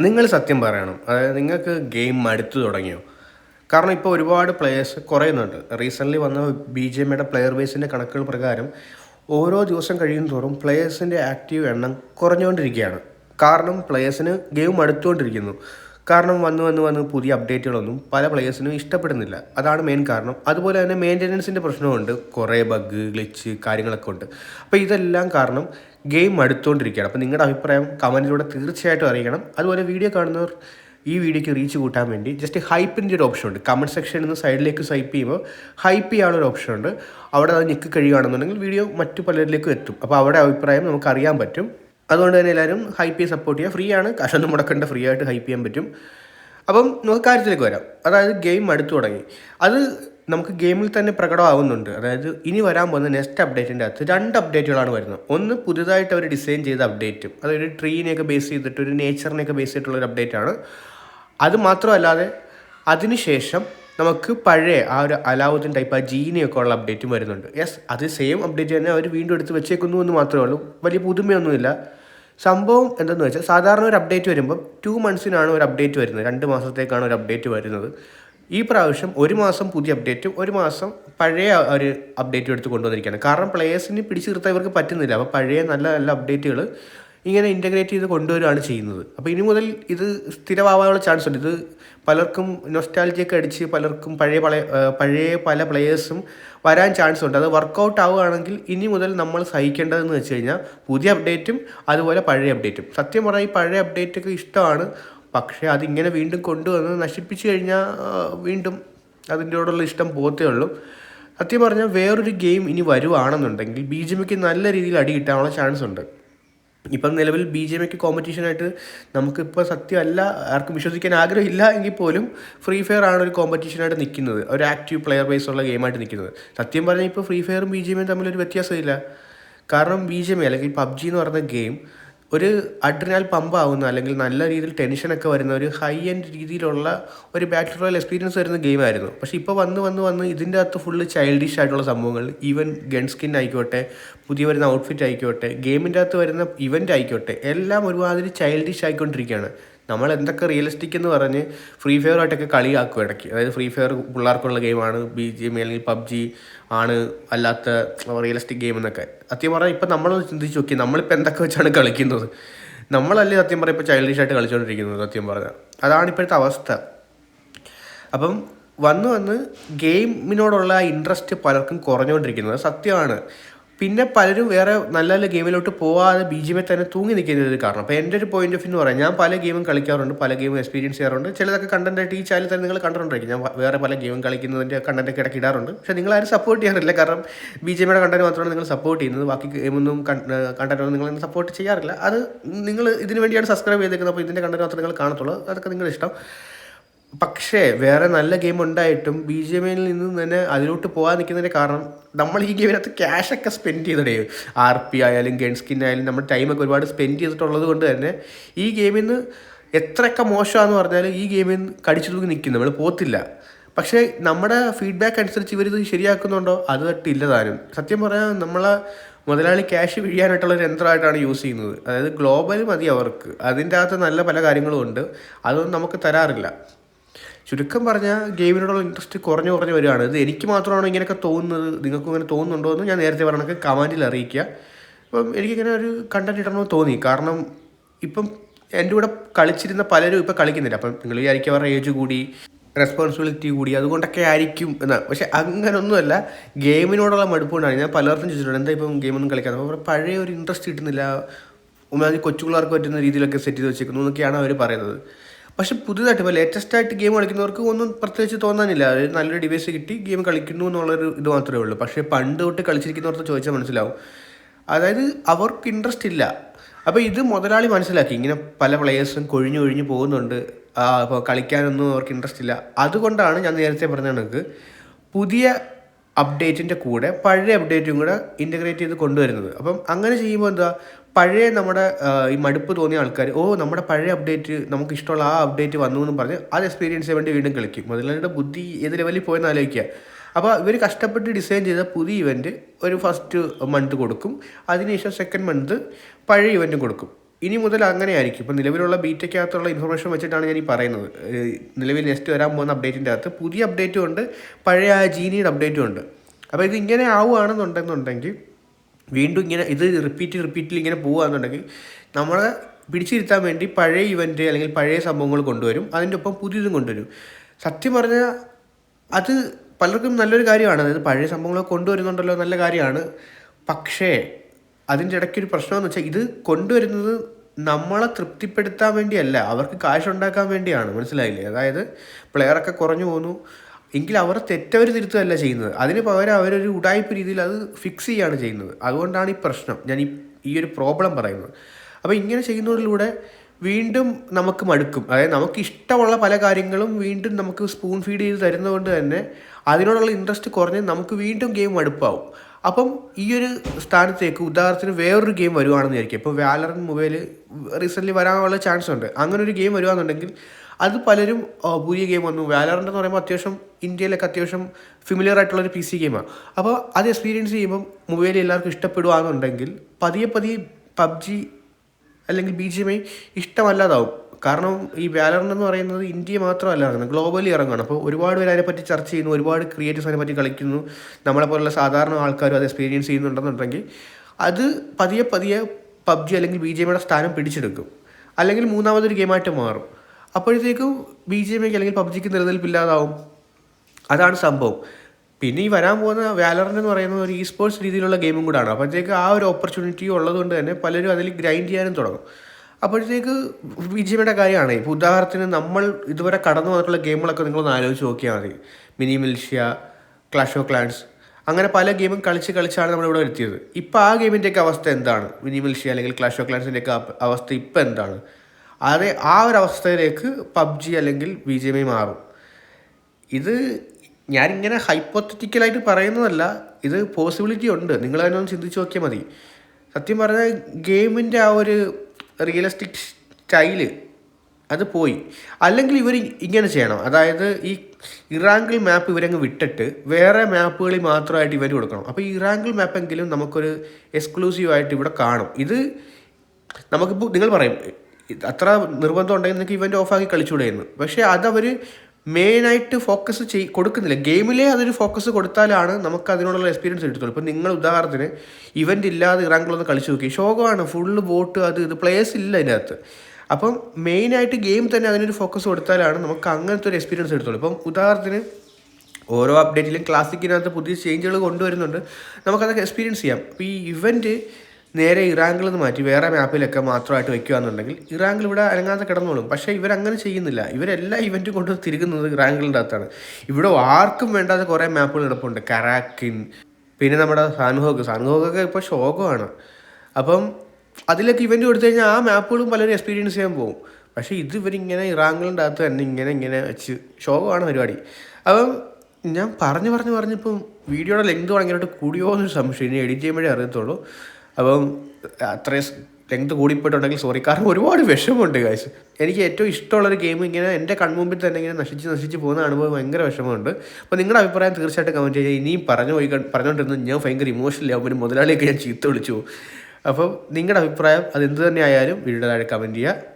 നിങ്ങൾ സത്യം പറയണം. അതായത് നിങ്ങൾക്ക് ഗെയിം മടുത്തു തുടങ്ങിയോ? കാരണം ഇപ്പോൾ ഒരുപാട് പ്ലെയേഴ്സ് കുറയുന്നുണ്ട്. റീസെന്റ്ലി വന്ന ബി ജെ എമ്മയുടെ പ്ലെയർ ബേസിന്റെ കണക്കുകൾ പ്രകാരം ഓരോ ദിവസം കഴിയും തോറും പ്ലെയേഴ്സിന്റെ ആക്റ്റീവ് എണ്ണം കുറഞ്ഞുകൊണ്ടിരിക്കുകയാണ്. കാരണം പ്ലെയേഴ്സിന് ഗെയിം മടുത്തുകൊണ്ടിരിക്കുന്നു. കാരണം വന്ന് വന്ന് വന്ന് പുതിയ അപ്ഡേറ്റുകളൊന്നും പല പ്ലെയേഴ്സിനും ഇഷ്ടപ്പെടുന്നില്ല. അതാണ് മെയിൻ കാരണം. അതുപോലെ തന്നെ മെയിന്റനൻസിന്റെ പ്രശ്നമുണ്ട് കുറേ ബഗ് ഗ്ലിച്ച് കാര്യങ്ങളൊക്കെ ഉണ്ട്. അപ്പോൾ ഇതെല്ലാം കാരണം ഗെയിം അടുത്തുകൊണ്ടിരിക്കുകയാണ് അപ്പോൾ നിങ്ങളുടെ അഭിപ്രായം കമന്റിലൂടെ തീർച്ചയായിട്ടും അറിയിക്കണം. അതുപോലെ വീഡിയോ കാണുന്നവർ ഈ വീഡിയോക്ക് റീച്ച് കൂട്ടാൻ വേണ്ടി ജസ്റ്റ് ഹൈപ്പിന്റെ ഒരു ഓപ്ഷൻ ഉണ്ട്. കമന്റ് സെക്ഷനിൽ നിന്ന് സൈഡിലേക്ക് സ്വൈപ്പ് ചെയ്യുമ്പോൾ ഹൈപ്പ് ചെയ്യാനുള്ള ഓപ്ഷൻ ഉണ്ട്. അവിടെ അത് ഞെക്കി കഴിയുകയാണെന്നുണ്ടെങ്കിൽ വീഡിയോ മറ്റു പലരിലേക്കും എത്തും. അപ്പോൾ അവിടെ അഭിപ്രായം നമുക്ക് അറിയാൻ പറ്റും. അതുകൊണ്ട് തന്നെ എല്ലാവരും ഹൈപ്പ് സപ്പോർട്ട് ചെയ്യുക. ഫ്രീ ആണ്. കാശൊന്നും മുടക്കേണ്ട. ഫ്രീ ആയിട്ട് ഹൈപ്പ് ചെയ്യാൻ പറ്റും. അപ്പം നമുക്ക് കാര്യത്തിലേക്ക് വരാം. അതായത് ഗെയിം അടുത്തു തുടങ്ങി. അത് നമുക്ക് ഗെയിമിൽ തന്നെ പ്രകടമാവുന്നുണ്ട്. അതായത് ഇനി വരാൻ പോകുന്ന നെക്സ്റ്റ് അപ്ഡേറ്റിന്റെ അകത്ത് രണ്ട് അപ്ഡേറ്റുകളാണ് വരുന്നത്. ഒന്ന് പുതുതായിട്ട് അവർ ഡിസൈൻ ചെയ്ത അപ്ഡേറ്റും അതൊരു ട്രീനെയൊക്കെ ബേസ് ചെയ്തിട്ട് ഒരു നേച്ചറിനെയൊക്കെ ബേസ് ചെയ്തിട്ടുള്ള ഒരു അപ്ഡേറ്റ് ആണ്. അത് മാത്രമല്ലാതെ അതിനുശേഷം നമുക്ക് പഴയ ആ ഒരു അലാവുദ്ദീൻ ടൈപ്പ് ആ ജീനിയൊക്കെ ഉള്ള അപ്ഡേറ്റും വരുന്നുണ്ട്. യെസ് അത് സെയിം അപ്ഡേറ്റ് തന്നെ അവർ വീണ്ടും എടുത്ത് വെച്ചേക്കുന്നു എന്ന് മാത്രമേ ഉള്ളൂ. വലിയ പുതുമയൊന്നുമില്ല. സംഭവം എന്തെന്ന് വെച്ചാൽ സാധാരണ ഒരു അപ്ഡേറ്റ് വരുമ്പം ടു മന്ത്സിനാണ് ഒരു അപ്ഡേറ്റ് വരുന്നത്. രണ്ട് മാസത്തേക്കാണ് ഒരു അപ്ഡേറ്റ് വരുന്നത്. ഈ പ്രാവശ്യം ഒരു മാസം പുതിയ അപ്ഡേറ്റും ഒരു മാസം പഴയ ഒരു അപ്ഡേറ്റും എടുത്ത് കൊണ്ടുവന്നിരിക്കുകയാണ്. കാരണം പ്ലേയേഴ്സിന് പിടിച്ചു നിർത്താൻ ഇവർക്ക് പറ്റുന്നില്ല. അപ്പോൾ പഴയ നല്ല നല്ല അപ്ഡേറ്റുകൾ ഇങ്ങനെ ഇന്റഗ്രേറ്റ് ചെയ്ത് കൊണ്ടുവരികയാണ് ചെയ്യുന്നത്. അപ്പോൾ ഇനി മുതൽ ഇത് സ്ഥിരമാവാനുള്ള ചാൻസ് ഉണ്ട്. ഇത് പലർക്കും നൊസ്റ്റാലജിയൊക്കെ അടിച്ച് പലർക്കും പഴയ പല പഴയ പല പ്ലെയേഴ്സും വരാൻ ചാൻസ് ഉണ്ട്. അത് വർക്കൗട്ട് ആവുകയാണെങ്കിൽ ഇനി മുതൽ നമ്മൾ സഹിക്കേണ്ടതെന്ന് വെച്ച് കഴിഞ്ഞാൽ പുതിയ അപ്ഡേറ്റും അതുപോലെ പഴയ അപ്ഡേറ്റും സത്യം പറഞ്ഞാൽ ഈ പഴയ അപ്ഡേറ്റൊക്കെ ഇഷ്ടമാണ്. പക്ഷേ അതിങ്ങനെ വീണ്ടും കൊണ്ടുവന്ന് നശിപ്പിച്ചു കഴിഞ്ഞാൽ വീണ്ടും അതിന്റെയോടുള്ള ഇഷ്ടം പോത്തേ ഉള്ളൂ. സത്യം പറഞ്ഞാൽ വേറൊരു ഗെയിം ഇനി വരുവാണെന്നുണ്ടെങ്കിൽ ബി ജെ പിക്ക് നല്ല രീതിയിൽ അടി കിട്ടാനുള്ള ചാൻസ് ഉണ്ട്. ഇപ്പം നിലവിൽ ബി ജെ പിക്ക് കോമ്പറ്റീഷനായിട്ട് നമുക്കിപ്പോൾ സത്യമല്ല ആർക്കും വിശ്വസിക്കാൻ ആഗ്രഹമില്ല എങ്കിൽ പോലും ഫ്രീ ഫയർ ആണ് ഒരു കോമ്പറ്റീഷനായിട്ട് നിൽക്കുന്നത്. ഒരു ആക്റ്റീവ് പ്ലെയർ ബേസ് ഉള്ള ഗെയിമായിട്ട് നിൽക്കുന്നത്. സത്യം പറഞ്ഞാൽ ഇപ്പോൾ ഫ്രീ ഫയറും ബി ജെ പിയും തമ്മിലൊരു വ്യത്യാസമില്ല. കാരണം ബി ജെ പി അല്ലെങ്കിൽ പബ്ജി എന്ന് പറയുന്ന ഗെയിം ഒരു അഡ്രിനാൽ പമ്പ് ആവുന്ന അല്ലെങ്കിൽ നല്ല രീതിയിൽ ടെൻഷനൊക്കെ വരുന്ന ഒരു ഹൈ എൻഡ് രീതിയിലുള്ള ഒരു ബാറ്റിൽ റോയൽ എക്സ്പീരിയൻസ് വരുന്ന ഗെയിമായിരുന്നു പക്ഷേ ഇപ്പോൾ വന്ന് വന്ന് വന്ന് ഇതിന്റെ അകത്ത് ഫുള്ള് ചൈൽഡിഷ് ആയിട്ടുള്ള സംഭവങ്ങൾ ഈവൻ ഗൺ സ്കിൻ ആയിക്കോട്ടെ പുതിയ വരുന്ന ഔട്ട്ഫിറ്റ് ആയിക്കോട്ടെ ഗെയിമിന്റെ അകത്ത് വരുന്ന ഇവന്റ് ആയിക്കോട്ടെ എല്ലാം ഒരുമാതിരി ചൈൽഡിഷ് ആയിക്കൊണ്ടിരിക്കുകയാണ്. നമ്മൾ എന്തൊക്കെ റിയലിസ്റ്റിക് എന്ന് പറഞ്ഞ് ഫ്രീ ഫയർ ആയിട്ടൊക്കെ കളിയാക്കും ഇടയ്ക്ക്. അതായത് ഫ്രീ ഫയർ പിള്ളേർക്കുള്ള ഗെയിമാണ് ബി ജി എം അല്ലെങ്കിൽ പബ്ജി ആണ് അല്ലാത്ത റിയലിസ്റ്റിക് ഗെയിം എന്നൊക്കെ. സത്യം പറഞ്ഞാൽ ഇപ്പം നമ്മൾ ചിന്തിച്ച് നോക്കി നമ്മളിപ്പോൾ എന്തൊക്കെ വെച്ചാണ് കളിക്കുന്നത്? നമ്മളല്ലേ സത്യം പറഞ്ഞാൽ ഇപ്പോൾ ചൈൽഡിഷ് ആയിട്ട് കളിച്ചുകൊണ്ടിരിക്കുന്നത് സത്യം പറഞ്ഞാൽ അതാണ് ഇപ്പോഴത്തെ അവസ്ഥ. അപ്പം വന്ന് വന്ന് ഗെയിമിനോടുള്ള ഇൻട്രസ്റ്റ് പലർക്കും കുറഞ്ഞുകൊണ്ടിരിക്കുന്നത് സത്യമാണ്. പിന്നെ പലരും വേറെ നല്ല നല്ല ഗെയിമിലോട്ട് പോവാതെ ബി ജി തന്നെ തൂങ്ങി നിൽക്കുന്നത് കാരണം. അപ്പോൾ എന്റെ ഒരു പോയിന്റ് ഓഫ് എന്ന് പറയാം. ഞാൻ പല ഗെയിമും കളിക്കാറുണ്ട് പല ഗെയിമും എക്സ്പീരിയൻസ് ചെയ്യാറുണ്ട്. ചിലതൊക്കെ കണ്ടന്റ് ഈ ചാനൽ തന്നെ നിങ്ങൾ കണ്ടിട്ടുണ്ടായിരിക്കും. ഞാൻ വേറെ പല ഗെയിമും കളിക്കുന്നതിന്റെ കണ്ടന്റൊക്കെ ഇടയ്ക്ക് ഇടാറുണ്ട്. പക്ഷേ നിങ്ങൾ ആരും സപ്പോർട്ട് ചെയ്യാറില്ല. കാരണം ബി ജെ പിയുടെ കണ്ടന്റ് മാത്രമാണ് നിങ്ങൾ സപ്പോർട്ട് ചെയ്യുന്നത്. ബാക്കി ഗെയിമൊന്നും കണ്ടന്റ് ഒന്നും നിങ്ങൾ സപ്പോർട്ട് ചെയ്യാറില്ല. അത് നിങ്ങൾ ഇതിന് വേണ്ടിയാണ് സബ്സ്ക്രൈബ് ചെയ്തേക്കുന്നത്. അപ്പോൾ ഇതിന്റെ കണ്ടന്റ് മാത്രമേ നിങ്ങൾ കാണത്തുള്ളൂ. അതൊക്കെ നിങ്ങളുടെ ഇഷ്ടം. പക്ഷേ വേറെ നല്ല ഗെയിം ഉണ്ടായിട്ടും ബി ജെ എമ്മിൽ നിന്ന് തന്നെ അതിലോട്ട് പോകാൻ നിൽക്കുന്നതിന്റെ കാരണം നമ്മൾ ഈ ഗെയിമിനകത്ത് ക്യാഷൊക്കെ സ്പെൻഡ് ചെയ്തിടേ. ആർ പി ആയാലും ഗൺ സ്കിൻ ആയാലും നമ്മൾ ടൈമൊക്കെ ഒരുപാട് സ്പെൻഡ് ചെയ്തിട്ടുള്ളത് കൊണ്ട് തന്നെ ഈ ഗെയിമിൽ നിന്ന് എത്രയൊക്കെ മോശമാണെന്ന് പറഞ്ഞാൽ ഈ ഗെയിമിൽ നിന്ന് കടിച്ചു തൂക്കി നിൽക്കും നമ്മൾ പോത്തില്ല. പക്ഷേ നമ്മുടെ ഫീഡ്ബാക്ക് അനുസരിച്ച് ഇവരിത് ശരിയാക്കുന്നുണ്ടോ? അത് തട്ടില്ല താനും. സത്യം പറയാൻ നമ്മളെ മുതലാളി ക്യാഷ് പിഴിയാനായിട്ടുള്ള ഒരു യന്ത്രമായിട്ടാണ് യൂസ് ചെയ്യുന്നത്. അതായത് ഗ്ലോബൽ മതി അവർക്ക്. അതിന്റെ അകത്ത് നല്ല പല കാര്യങ്ങളും ഉണ്ട്. അതൊന്നും നമുക്ക് തരാറില്ല. ചുരുക്കം പറഞ്ഞാൽ ഗെയിമിനോടുള്ള ഇൻട്രസ്റ്റ് കുറഞ്ഞു കുറഞ്ഞു വരികയാണ്. ഇത് എനിക്ക് മാത്രമാണോ ഇങ്ങനെയൊക്കെ തോന്നുന്നത്? നിങ്ങൾക്കും ഇങ്ങനെ തോന്നുന്നുണ്ടോ എന്ന് ഞാൻ നേരത്തെ പറഞ്ഞൊക്കെ കമാൻഡിൽ അറിയിക്കുക. അപ്പം എനിക്കിങ്ങനെ ഒരു കണ്ടന്റ് ഇടണമെന്ന് തോന്നി. കാരണം ഇപ്പം എന്റെ കൂടെ കളിച്ചിരുന്ന പലരും ഇപ്പം കളിക്കുന്നില്ല. അപ്പം നിങ്ങൾ വിചാരിക്കുക അവരുടെ ഏജ് കൂടി റെസ്പോൺസിബിലിറ്റി കൂടി അതുകൊണ്ടൊക്കെ ആയിരിക്കും എന്ന്. പക്ഷേ അങ്ങനൊന്നുമല്ല ഗെയിമിനോടുള്ള മടുപ്പ് കൊണ്ടാണ് ഞാൻ പലർക്കും ചോദിച്ചിട്ടുണ്ട് എന്താ ഇപ്പം ഗെയിമൊന്നും കളിക്കാതെ അപ്പോൾ പഴയ ഒരു ഇൻട്രസ്റ്റ് കിട്ടുന്നില്ല. ഒന്നാമത് കൊച്ചു പിള്ളേർക്ക് പറ്റുന്ന രീതിയിലൊക്കെ സെറ്റ് ചെയ്ത് വെച്ചേക്കുന്നു എന്നൊക്കെയാണ് അവർ പറയുന്നത്. പക്ഷെ പുതുതായിട്ട് ഇപ്പോൾ ലേറ്റസ്റ്റ് ആയിട്ട് ഗെയിം കളിക്കുന്നവർക്ക് ഒന്നും പ്രത്യേകിച്ച് തോന്നാനില്ല. അതായത് നല്ലൊരു ഡിവൈസ് കിട്ടി ഗെയിം കളിക്കുന്നു എന്നുള്ളൊരു ഇത് മാത്രമേ ഉള്ളൂ. പക്ഷേ പണ്ട് തൊട്ട് കളിച്ചിരിക്കുന്നവർക്ക് ചോദിച്ചാൽ മനസ്സിലാവും. അതായത് അവർക്ക് ഇൻട്രസ്റ്റ് ഇല്ല. അപ്പോൾ ഇത് മുതലാളി മനസ്സിലാക്കി. ഇങ്ങനെ പല പ്ലേയേഴ്സും കൊഴിഞ്ഞു കൊഴിഞ്ഞു പോകുന്നുണ്ട്. അപ്പോൾ കളിക്കാനൊന്നും അവർക്ക് ഇൻട്രസ്റ്റ് ഇല്ല. അതുകൊണ്ടാണ് ഞാൻ നേരത്തെ പറഞ്ഞ കണക്ക്. പുതിയ അപ്ഡേറ്റിന്റെ കൂടെ പഴയ അപ്ഡേറ്റും കൂടെ ഇന്റഗ്രേറ്റ് ചെയ്ത് കൊണ്ടുവരുന്നത്. അപ്പം അങ്ങനെ ചെയ്യുമ്പോൾ എന്താ? പഴയ നമ്മുടെ ഈ മടുപ്പ് തോന്നിയ ആൾക്കാർ ഓ നമ്മുടെ പഴയ അപ്ഡേറ്റ് നമുക്ക് ഇഷ്ടമുള്ള ആ അപ്ഡേറ്റ് വന്നു എന്ന് പറഞ്ഞ് അത് എക്സ്പീരിയൻസ് ചെയ്യാൻ വേണ്ടി വീണ്ടും കളിക്കും. മുതലാളിയുടെ ബുദ്ധി ഏത് ലെവലിൽ പോയെന്ന് ആലോചിക്കുക. അപ്പോൾ ഇവർ കഷ്ടപ്പെട്ട് ഡിസൈൻ ചെയ്ത പുതിയ ഇവന്റ് ഒരു ഫസ്റ്റ് മന്ത് കൊടുക്കും. അതിനുശേഷം സെക്കൻഡ് മന്ത് പഴയ ഇവന്റും കൊടുക്കും. ഇനി മുതൽ അങ്ങനെ ആയിരിക്കും ഇപ്പം നിലവിലുള്ള ബീറ്റയ്ക്കകത്തുള്ള ഇൻഫർമേഷൻ വെച്ചിട്ടാണ് ഞാൻ ഈ പറയുന്നത് നിലവിൽ നെക്സ്റ്റ് വരാൻ പോകുന്ന അപ്ഡേറ്റിന്റെ അകത്ത് പുതിയ അപ്ഡേറ്റും ഉണ്ട് പഴയ ആ ജീനിയുടെ അപ്ഡേറ്റും ഉണ്ട്. അപ്പോൾ ഇത് ഇങ്ങനെ ആവുകയാണെന്നുണ്ടെന്നുണ്ടെങ്കിൽ വീണ്ടും ഇങ്ങനെ ഇത് റിപ്പീറ്റ് റിപ്പീറ്റിൽ ഇങ്ങനെ പോവുകയാണെന്നുണ്ടെങ്കിൽ നമ്മളെ പിടിച്ചിരുത്താൻ വേണ്ടി പഴയ ഇവന്റ് അല്ലെങ്കിൽ പഴയ സംഭവങ്ങൾ കൊണ്ടുവരും. അതിന്റെ ഒപ്പം പുതിയതും കൊണ്ടുവരും. സത്യം പറഞ്ഞാൽ അത് പലർക്കും നല്ലൊരു കാര്യമാണ്. അതായത് പഴയ സംഭവങ്ങളൊക്കെ കൊണ്ടുവരുന്നുണ്ടല്ലോ നല്ല കാര്യമാണ്. പക്ഷേ അതിന്റെ ഇടയ്ക്കൊരു പ്രശ്നമെന്ന് വെച്ചാൽ ഇത് കൊണ്ടുവരുന്നത് നമ്മളെ തൃപ്തിപ്പെടുത്താൻ വേണ്ടിയല്ല അവർക്ക് കാശുണ്ടാക്കാൻ വേണ്ടിയാണ്. മനസ്സിലായില്ലേ? അതായത് പ്ലെയറൊക്കെ കുറഞ്ഞു പോകുന്നു എങ്കിൽ അവർ തെറ്റവർ തിരുത്തുകയല്ല ചെയ്യുന്നത്. അതിന് പകരം അവരൊരു ഉടായ്പ രീതിയിൽ അത് ഫിക്സ് ചെയ്യുകയാണ് ചെയ്യുന്നത്. അതുകൊണ്ടാണ് ഈ പ്രശ്നം. ഞാൻ ഈ ഈ ഒരു പ്രോബ്ലം പറയുന്നത്. അപ്പോൾ ഇങ്ങനെ ചെയ്യുന്നതിലൂടെ വീണ്ടും നമുക്ക് മടുക്കും. അതായത് നമുക്ക് ഇഷ്ടമുള്ള പല കാര്യങ്ങളും വീണ്ടും നമുക്ക് സ്പൂൺ ഫീഡ് ചെയ്ത് തരുന്നതുകൊണ്ട് തന്നെ അതിനോടുള്ള ഇൻട്രസ്റ്റ് കുറഞ്ഞ് നമുക്ക് വീണ്ടും ഗെയിം മടുപ്പാവും. അപ്പം ഈ ഒരു സ്ഥാനത്തേക്ക് ഉദാഹരണത്തിന് വേറൊരു ഗെയിം വരുവാണെന്ന് വിചാരിക്കും ഇപ്പോൾ വാലറൻ മൊബൈൽ റീസെന്റ്ലി വരാനുള്ള ചാൻസ് ഉണ്ട്. അങ്ങനെ ഒരു ഗെയിം വരുവാന്നുണ്ടെങ്കിൽ അത് പലരും "ഓ, പുതിയ ഗെയിം വന്നു. വാലറന്റ് എന്ന് പറയുമ്പോൾ അത്യാവശ്യം ഇന്ത്യയിലൊക്കെ അത്യാവശ്യം ഫിമിലിയർ ആയിട്ടുള്ള ഒരു പി സി ഗെയിമാണ് അപ്പോൾ അത് എക്സ്പീരിയൻസ് ചെയ്യുമ്പം മൊബൈൽ എല്ലാവർക്കും ഇഷ്ടപ്പെടുകയാണെന്നുണ്ടെങ്കിൽ പതിയെ പതിയെ പബ്ജി അല്ലെങ്കിൽ ബി ജി എം ഐ ഇഷ്ടമല്ലാതാവും. കാരണം ഈ വാലറൻ എന്ന് പറയുന്നത് ഇന്ത്യ മാത്രമല്ല ഇറങ്ങുന്നത് ഗ്ലോബലി ഇറങ്ങുകയാണ്. അപ്പോൾ ഒരുപാട് പേര് അതിനെപ്പറ്റി ചർച്ച ചെയ്യുന്നു ഒരുപാട് ക്രിയേറ്റീവ്സ് അതിനെപ്പറ്റി കളിക്കുന്നു. നമ്മളെ പോലുള്ള സാധാരണ ആൾക്കാരും അത് എക്സ്പീരിയൻസ് ചെയ്യുന്നുണ്ടെന്നുണ്ടെങ്കിൽ അത് പതിയെ പതിയെ പബ്ജി അല്ലെങ്കിൽ ബി ജെ സ്ഥാനം പിടിച്ചെടുക്കും. അല്ലെങ്കിൽ മൂന്നാമതൊരു ഗെയിമായിട്ട് മാറും. അപ്പോഴത്തേക്കും ബി ജെ എമ്മയ്ക്ക് അല്ലെങ്കിൽ പബ്ജിക്ക് നിലനിൽപ്പില്ലാതാവും. അതാണ് സംഭവം. പിന്നെ ഈ വരാൻ പോകുന്ന വാലറൻ എന്ന് പറയുന്നത് ഒരു ഇ സ്പോർട്സ് രീതിയിലുള്ള ഗെയിമും കൂടാണ്. അപ്പോഴത്തേക്ക് ആ ഒരു ഓപ്പർച്യൂണിറ്റി ഉള്ളതുകൊണ്ട് തന്നെ പലരും അതിൽ ഗ്രൈൻഡ് ചെയ്യാനും തുടങ്ങും. അപ്പോഴത്തേക്ക് വിജയയുടെ കാര്യമാണ്. ഇപ്പോൾ ഉദാഹരണത്തിന് നമ്മൾ ഇതുവരെ കടന്നു വന്നിട്ടുള്ള ഗെയിമുകളൊക്കെ നിങ്ങളൊന്ന് ആലോചിച്ച് നോക്കിയാൽ മതി. Mini Militia Clash of Clans. അങ്ങനെ പല ഗെയിമും കളിച്ച് കളിച്ചാണ് നമ്മളിവിടെ എത്തിയത് ഇപ്പോൾ ആ ഗെയിമിന്റെയൊക്കെ അവസ്ഥ എന്താണ്? മിനി മിൽഷ്യ അല്ലെങ്കിൽ ക്ലാഷ് ഓഫ് ക്ലാൻസിന്റെയൊക്കെ അവസ്ഥ ഇപ്പോൾ എന്താണ്? അത് ആ ഒരു അവസ്ഥയിലേക്ക് പബ്ജി അല്ലെങ്കിൽ ബി ജെ എം ഐ മാറും. ഇത് ഞാനിങ്ങനെ ഹൈപ്പോത്തറ്റിക്കലായിട്ട് പറയുന്നതല്ല. ഇത് പോസിബിലിറ്റി ഉണ്ട്. നിങ്ങൾ അതിനൊന്ന് ചിന്തിച്ച് നോക്കിയാൽ മതി. സത്യം പറഞ്ഞാൽ ഗെയിമിന്റെ ആ ഒരു റിയലിസ്റ്റിക് സ്റ്റൈൽ അത് പോയി. അല്ലെങ്കിൽ ഇവർ ഇങ്ങനെ ചെയ്യണം. അതായത് ഈ ഇറാങ്കിൾ മാപ്പ് ഇവരങ്ങ് വിട്ടിട്ട് വേറെ മാപ്പുകളിൽ മാത്രമായിട്ട് ഇവർ കൊടുക്കണം. അപ്പോൾ ഈ ഇറാങ്കിൾ മാപ്പെങ്കിലും നമുക്കൊരു എക്സ്ക്ലൂസീവ് ആയിട്ട് ഇവിടെ കാണും. ഇത് നമുക്കിപ്പോൾ നിങ്ങൾ പറയും അത്ര നിർബന്ധം ഉണ്ടെങ്കിൽ നിങ്ങൾക്ക് ഇവന്റ് ഓഫാക്കി കളിച്ചുകൂടെയെന്ന് പക്ഷേ അതവർ മെയിനായിട്ട് ഫോക്കസ് ചെയ് കൊടുക്കുന്നില്ല. ഗെയിമിലേ അതൊരു ഫോക്കസ് കൊടുത്താലാണ് നമുക്ക് അതിനോടുള്ള എക്സ്പീരിയൻസ് കിട്ടത്തുള്ളൂ. ഇപ്പം നിങ്ങൾ ഉദാഹരണത്തിന് ഇവന്റ് ഇല്ലാതെ ഇറാങ്കിളൊന്ന് കളിച്ചു നോക്കി. ശോകമാണ്. ഫുള്ള് ബോട്ട് അത് ഇത് പ്ലേയേഴ്സ് ഇല്ല അതിനകത്ത്. അപ്പം മെയിനായിട്ട് ഗെയിം തന്നെ അതിനൊരു ഫോക്കസ് കൊടുത്താലാണ് നമുക്ക് അങ്ങനത്തെ ഒരു എക്സ്പീരിയൻസ് കിട്ടത്തുള്ളൂ. ഇപ്പം ഉദാഹരണത്തിന് ഓരോ അപ്ഡേറ്റിലും ക്ലാസിക്കിനകത്ത് പുതിയ ചേഞ്ചുകൾ കൊണ്ടുവരുന്നുണ്ട്. നമുക്കതൊക്കെ എക്സ്പീരിയൻസ് ചെയ്യാം. അപ്പോൾ ഈ ഇവന്റ് നേരെ ഇറാങ്കിൽ നിന്ന് മാറ്റി വേറെ മാപ്പിലൊക്കെ മാത്രമായിട്ട് വെക്കുകയാണെന്നുണ്ടെങ്കിൽ ഇറാങ്കിൽ ഇവിടെ അനങ്ങാതെ കിടന്നോളും. പക്ഷേ ഇവരങ്ങനെ ചെയ്യുന്നില്ല. ഇവരെല്ലാ ഇവന്റും കൊണ്ട് തിരികുന്നത് ഇറാങ്കിളിന്റെ അകത്താണ്. ഇവിടെ ആർക്കും വേണ്ടാത്ത കുറേ മാപ്പുകൾ കിടപ്പുണ്ട്. കരാക്കിൻ പിന്നെ നമ്മുടെ സാൻഹോക്ക് സാൻഹോക്കൊക്കെ ഇപ്പോൾ ശോകമാണ്. അപ്പം അതിലൊക്കെ ഇവന്റ് കൊടുത്തു കഴിഞ്ഞാൽ ആ മാപ്പുകളും പലരും എക്സ്പീരിയൻസ് ചെയ്യാൻ പോകും പക്ഷേ ഇത് ഇവരിങ്ങനെ ഇറാങ്കിളിന്റെ അകത്ത് തന്നെ ഇങ്ങനെ ഇങ്ങനെ വെച്ച് ശോകമാണ് പരിപാടി. അപ്പം ഞാൻ പറഞ്ഞു പറഞ്ഞു പറഞ്ഞിപ്പം വീഡിയോയുടെ ലെങ്ത് ഭയങ്കരമായിട്ട് കൂടിയോ എന്നൊരു സംശയം. ഇനി എഡിറ്റ് ചെയ്യുമ്പോഴേ അറിയത്തുള്ളൂ. അപ്പം അത്രയും ലെങ്ത് കൂടിപ്പോയിട്ടുണ്ടെങ്കിൽ സോറി കാരണം ഒരുപാട് വിഷമമുണ്ട് കാശ് എനിക്ക് ഏറ്റവും ഇഷ്ടമുള്ളൊരു ഗെയിം ഇങ്ങനെ എന്റെ കൺമുമ്പിൽ തന്നെ ഇങ്ങനെ നശിച്ച് നശിച്ച് പോകുന്ന അനുഭവം ഭയങ്കര വിഷമമുണ്ട്. അപ്പോൾ നിങ്ങളുടെ അഭിപ്രായം തീർച്ചയായിട്ടും കമന്റ് ചെയ്യുക. ഇനിയും പറഞ്ഞു പോയി കണ്ട്- പറഞ്ഞുകൊണ്ടിരുന്നത് ഞാൻ ഭയങ്കര ആകുമ്പോൾ ഒരു മുതലാളിയൊക്കെ ഞാൻ ചീത്ത വിളിച്ചു അപ്പോൾ അപ്പം നിങ്ങളുടെ അഭിപ്രായം അത് എന്ത് തന്നെ ആയാലും വീഡിയോ താഴെ കമന്റ് ചെയ്യുക.